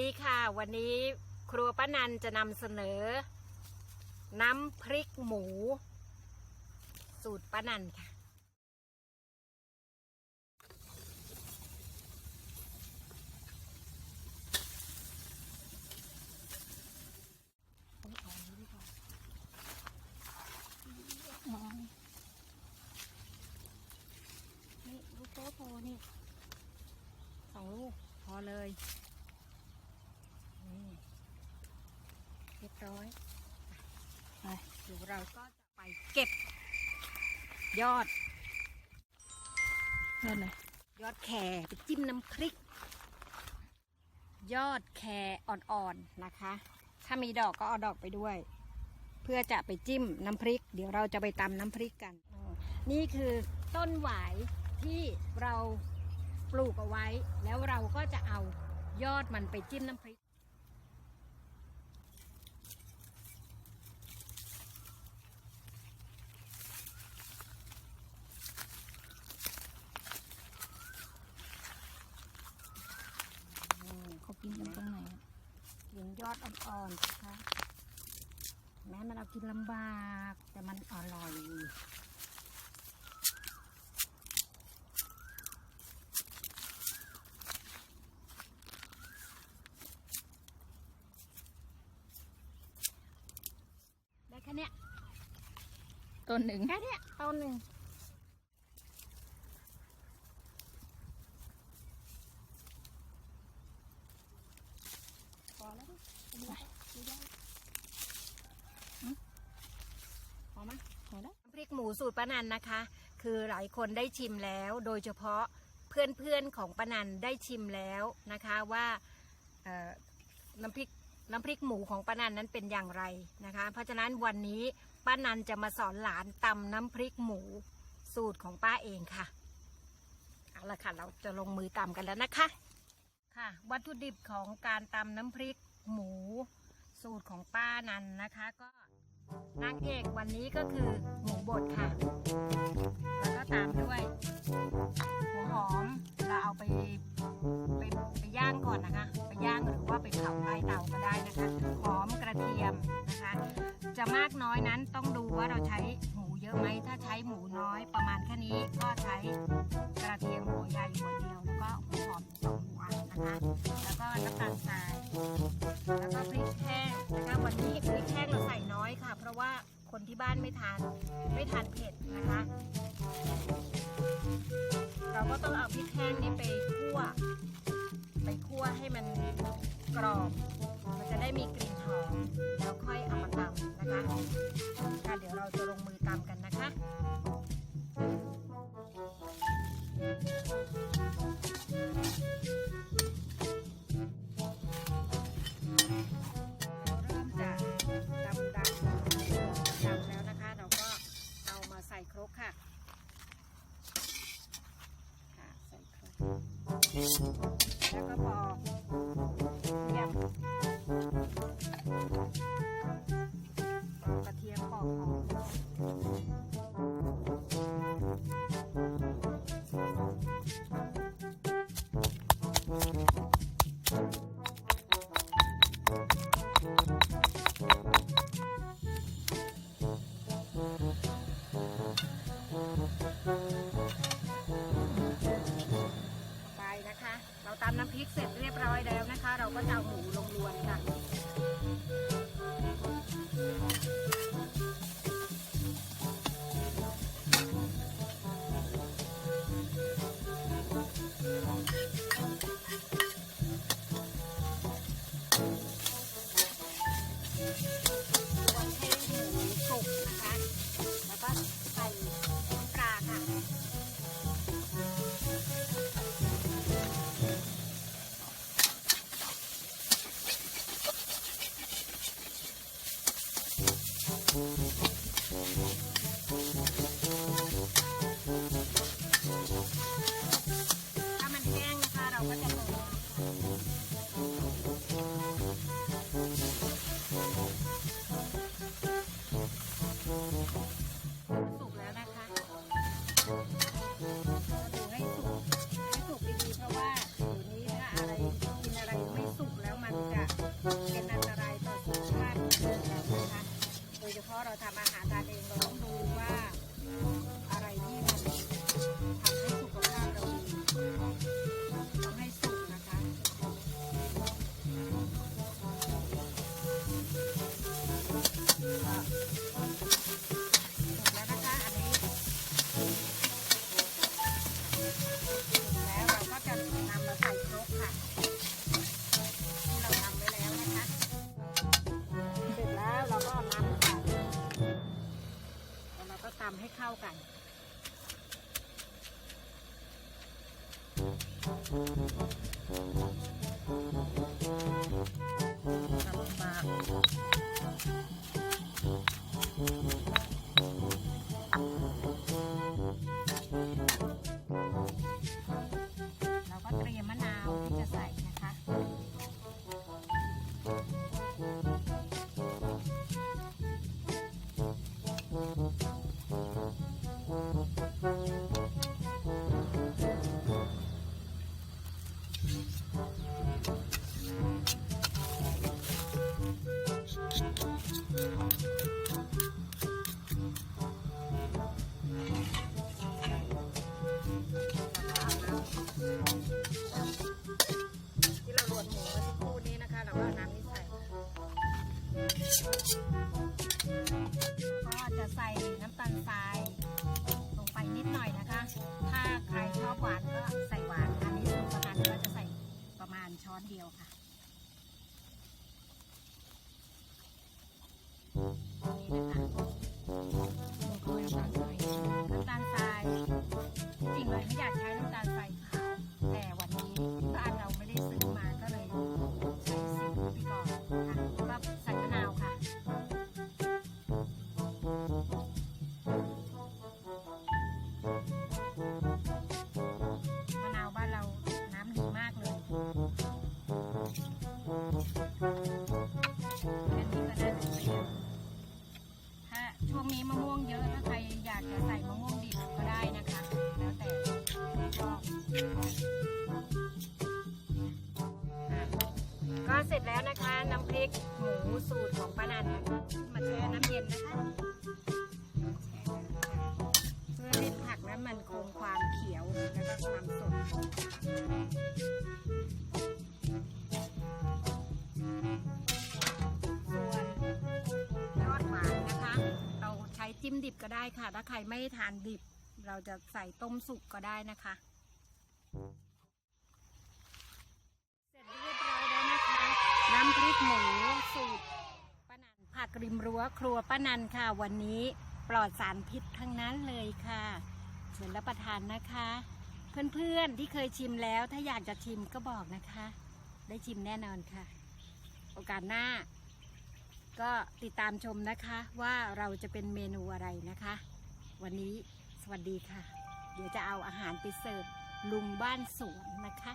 ดีค่ะ วันนี้ครัวป้านันจะนำเสนอ น้ำพริกหมู สูตรป้านันค่ะ นี่ลูกโตโตนี่สองลูกพอเลย นี่เรียบร้อยไปเดี๋ยวเราก็จะไปเก็บ ยอดนั่นเลยยอดแครไปจิ้มน้ำพริก ยอดแครอ่อนๆนะคะ ถ้ามีดอกก็เอาดอกไปด้วย เพื่อจะไปจิ้มน้ำพริก เดี๋ยวเราจะไปตำน้ำพริกกันอ๋อนี่คือต้นหวายที่เราปลูกเอาไว้ แล้วเราก็จะเอายอดมันไปจิ้มน้ำพริกเขากินกันตรงไหนอะ กิน ยอดอ่อนๆนะคะแม้มันเรากินลำบาก แต่มันอร่อยได้แค่เนี้ยต้นหนึ่งแค่เนี้ยต้นหนึ่งพอแล้วมั้ยดูได้ดูได้หึพอไหม พอแล้ว น้ำพริก หมูสูตรป้านันนะคะ คือหลายคนได้ชิมแล้ว โดยเฉพาะเพื่อนๆของป้านันได้ชิมแล้วนะคะว่าน้ำพริกน้ำพริกหมูของป้านันนั้นเป็นอย่างไรนะคะ เพราะฉะนั้นวันนี้ป้านันจะมาสอนหลานตำน้ำพริกหมูสูตรของป้าเองค่ะเอาละค่ะเราจะลงมือตำกันแล้วนะคะค่ะ วัตถุดิบของการตำน้ำพริกหมูสูตรของป้านันนะคะ ก็ นางเอกวันนี้ก็คือหมูบดค่ะ แล้วก็ตามด้วยหัวหอมเราเอาไปไปไปย่างก่อนนะคะ ไปย่างหรือว่าไปเผาใต้เตาก็ได้นะคะหอมกระเทียมนะคะ จะมากน้อยนั้นต้องดูว่าเราใช้หมูเยอะไหมถ้าใช้หมูน้อยประมาณแค่นี้ก็ใช้กระเทียมหัวใหญ่หัวเดียวแล้วก็หัวหอมสองหัวนะคะ แล้วก็น้ำตาลทราย ราะว่าคนที่บ้านไม่ทานไม่ทานเผ็ดนะคะ เราก็ต้องเอาพริกแห้งนี้ไปคั่ว ไปคั่วให้มันกรอบ มันจะได้มีกลิ่น ใส่ค เสร็จเรียบร้อยแล้วนะคะ เราก็จะเอาหมูลงรวนค่ะ ยเฉพาะเราทำอาหารทานเองเราต้องดูว่าอะไรที่มันทำให้สุขภาพเราดีต้ให้สุขนะคะ ตำให้เข้ากัน ตำบากเรา เสร็จแล้วนะคะ น้ำพริกหมูสูตรของป้านันมาแช่น้ำเย็นนะคะเพื่อให้ผักนั้นมันคงความเขียวแล้วก็ความสดส่วนยอดหวานนะคะ เราใช้จิ้มดิบก็ได้ค่ะ ถ้าใครไม่ทานดิบ เราจะใส่ต้มสุกก็ได้นะคะร็จเรียบร้อยแล้วนะคะ น้ำพริกหมูสูตรป้านันผักริมรั้วครัวป้านันค่ะ วันนี้ปลอดสารพิษทั้งนั้นเลยค่ะเชิญรับประทานนะคะ เพื่อนๆที่เคยชิมแล้วถ้าอยากจะชิมก็บอกนะคะ ได้ชิมแน่นอนค่ะ โอกาสหน้า ก็ติดตามชมนะคะว่าเราจะเป็นเมนูอะไรนะคะ วันนี้สวัสดีค่ะ เดี๋ยวจะเอาอาหารไปเสิร์ฟลุงบ้านสวนนะคะ